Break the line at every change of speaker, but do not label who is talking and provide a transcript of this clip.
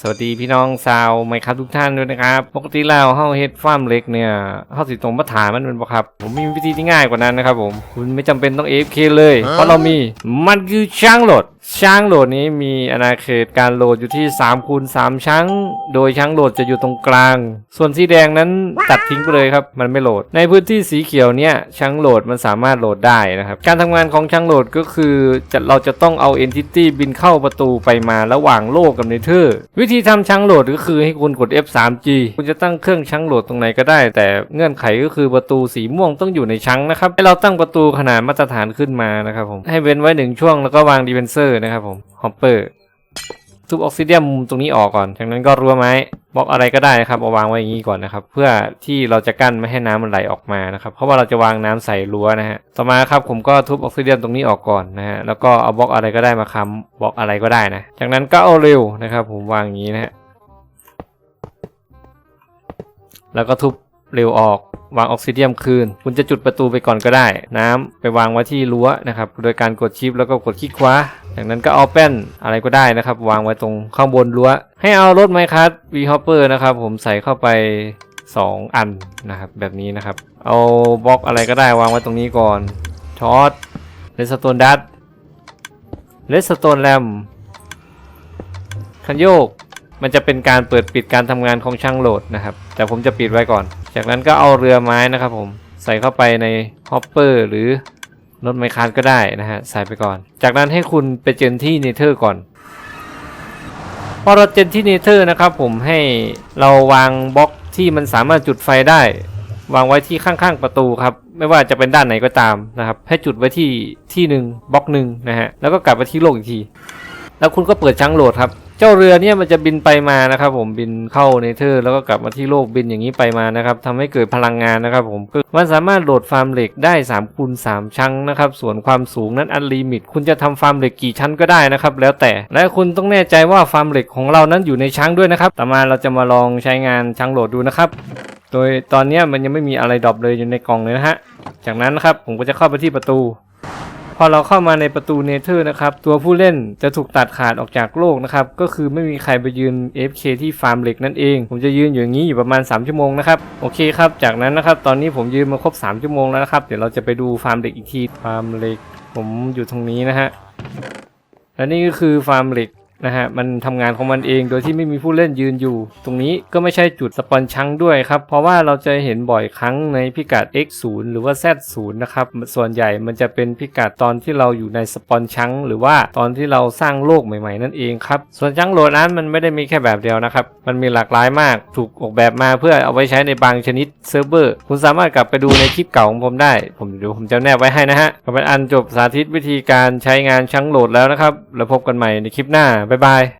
สวัสดีพี่น้องชาวไมครับทุกท่านด้วยนะครับ ปกติแล้วเฮาเฮ็ดฟาร์มเล็กเนี่ยเฮาสิตรงมาถามมันเป็นบ่ครับ ผมมีวิธีที่ง่ายกว่านั้นนะครับผม คุณไม่จำเป็นต้อง AFK เลย เพราะเรามีมันคือช่างโหลด ช้างโหลดนี้มีอาณาเขตการโหลดอยู่ที่3คูณ3ช้าง โดยช้างโหลดจะอยู่ตรงกลาง ส่วนสีแดงนั้นตัดทิ้งไปเลยครับ มันไม่โหลด ในพื้นที่สีเขียวเนี่ยช้างโหลดมันสามารถโหลดได้นะครับ การทำงานของช้างโหลดก็คือจะเราจะต้องเอา Entity บินเข้าประตูไปมาระหว่างโลกกับเนเธอร์ วิธีทำช้างโหลดก็คือให้คุณกด F3G คุณจะตั้งเครื่องช้างโหลดตรงไหนก็ได้ แต่เงื่อนไขก็คือประตูสีม่วงต้องอยู่ในช้างนะครับให้เราตั้งประตูขนาดมาตรฐานขึ้นมานะครับผมให้เว้นไว้หนึ่งช่วงแล้วก็วางดีเฟนเซอร์นะครับผมฮอปเปอร์ทุบออกซิเดียมมุมตรงนี้ออกก่อน จากนั้นก็รั้วไม้บล็อกอะไรก็ได้นะครับเอาวางไว้อย่างนี้ก่อนนะครับ เพื่อที่เราจะกั้นไม่ให้น้ำมันไหลออกมานะครับ เพราะว่าเราจะวางน้ำใส่รั้วนะฮะ ต่อมาครับผมก็ทุบออกซิเดียมตรงนี้ออกก่อนนะฮะ แล้วก็เอาบล็อกอะไรก็ได้มาค้ำบล็อกอะไรก็ได้นะ จากนั้นก็เอาเร็วนะครับ ผมวางอย่างนี้นะฮะ แล้วก็ทุบเร็วออกวางออกซิเดียมคืน คุณจะจุดประตูไปก่อนก็ได้ น้ำไปวางไว้ที่รั้วนะครับ โดยการกดชิปแล้วก็กดคลิกขวา จากนั้นก็เอาแป้นอะไรก็ได้นะครับ วางไว้ตรงข้างบนรั้ว ให้เอารถไมคัสวีฮอปเปอร์นะครับ ผมใส่เข้าไป 2 อันนะครับ แบบนี้นะครับ เอาบล็อกอะไรก็ได้วางไว้ตรงนี้ก่อนชอตเลสโตนดัตเลสโตนแรมคันโยกมันจะเป็นการเปิดปิดการทำงานของช่างโหลดนะครับ แต่ผมจะปิดไว้ก่อน จากนั้นก็เอาเรือไม้นะครับผมใส่เข้าไปในฮอปเปอร์หรือ รถไมคานก็ได้นะฮะ ใส่ไปก่อน จากนั้นให้คุณไปเจนที่เนเธอร์ก่อน พอเราเจนที่เนเธอร์นะครับผมให้เราวางบล็อกที่มันสามารถจุดไฟได้ วางไว้ที่ข้างๆประตูครับ ไม่ว่าจะเป็นด้านไหนก็ตามนะครับ ให้จุดไว้ที่ที่หนึ่งบล็อกหนึ่งนะฮะ แล้วก็กลับไปที่โลกอีกที แล้วคุณก็เปิดช้างโหลดครับ เจ้าเรือเนี่ยมันจะบินไปมานะครับ ผมบินเข้าเนเธอร์แล้วก็กลับมาที่โลกบินอย่างนี้ไปมานะครับทำให้เกิดพลังงานนะครับ ผมมันสามารถโหลดฟาร์มเหล็กได้3คูณ3ชั้นนะครับ ส่วนความสูงนั้นอันลิมิต คุณจะทำฟาร์มเหล็กกี่ชั้นก็ได้นะครับ แล้วแต่และคุณต้องแน่ใจว่าฟาร์มเหล็กของเรานั้นอยู่ในช้างด้วยนะครับ ต่อมาเราจะมาลองใช้งานช้างโหลดดูนะครับ โดยตอนนี้มันยังไม่มีอะไรดรอปเลยอยู่ในกล่องเลยนะฮะจากนั้นนะครับผมก็จะเข้าไปที่ประตู พอเราเข้ามาในประตูเนเธอร์นะครับ ตัวผู้เล่นจะถูกตัดขาดออกจากโลกนะครับ ก็คือไม่มีใครไปยืน FK ที่ฟาร์มเหล็กนั่นเอง ผมจะยืนอยู่อย่างนี้อยู่ประมาณ 3 ชั่วโมงนะครับ โอเคครับ จากนั้นนะครับ ตอนนี้ผมยืนมาครบ 3 ชั่วโมงแล้วนะครับ เดี๋ยวเราจะไปดูฟาร์มเหล็กอีกที ฟาร์มเหล็ก ผมอยู่ตรงนี้นะฮะ และนี่ก็คือฟาร์มเหล็ก นะฮะมันทำงานของมันเองโดยที่ไม่มีผู้เล่นยืนอยู่ ตรงนี้ก็ไม่ใช่จุดสปอนชังด้วยครับ เพราะว่าเราจะเห็นบ่อยครั้งในพิกัด x 0 หรือว่า z 0 นะครับส่วนใหญ่มันจะเป็นพิกัดตอนที่เราอยู่ในสปอนชังหรือว่าตอนที่เราสร้างโลกใหม่ๆนั่นเองครับส่วนชังโหลดนั้นมันไม่ได้มีแค่แบบเดียวนะครับ มันมีหลากหลายมากถูกออกแบบมาเพื่อเอาไว้ใช้ในบางชนิดเซิร์ฟเวอร์คุณสามารถกลับไปดูในคลิปเก่าของผมได้ ผมเดี๋ยวผมจะแนบไว้ให้นะฮะก็เป็นอันจบสาธิตวิธีการใช้งานชังโหลดแล้วนะครับแล้วพบกันใหม่ในคลิปหน้าบ๊ายบาย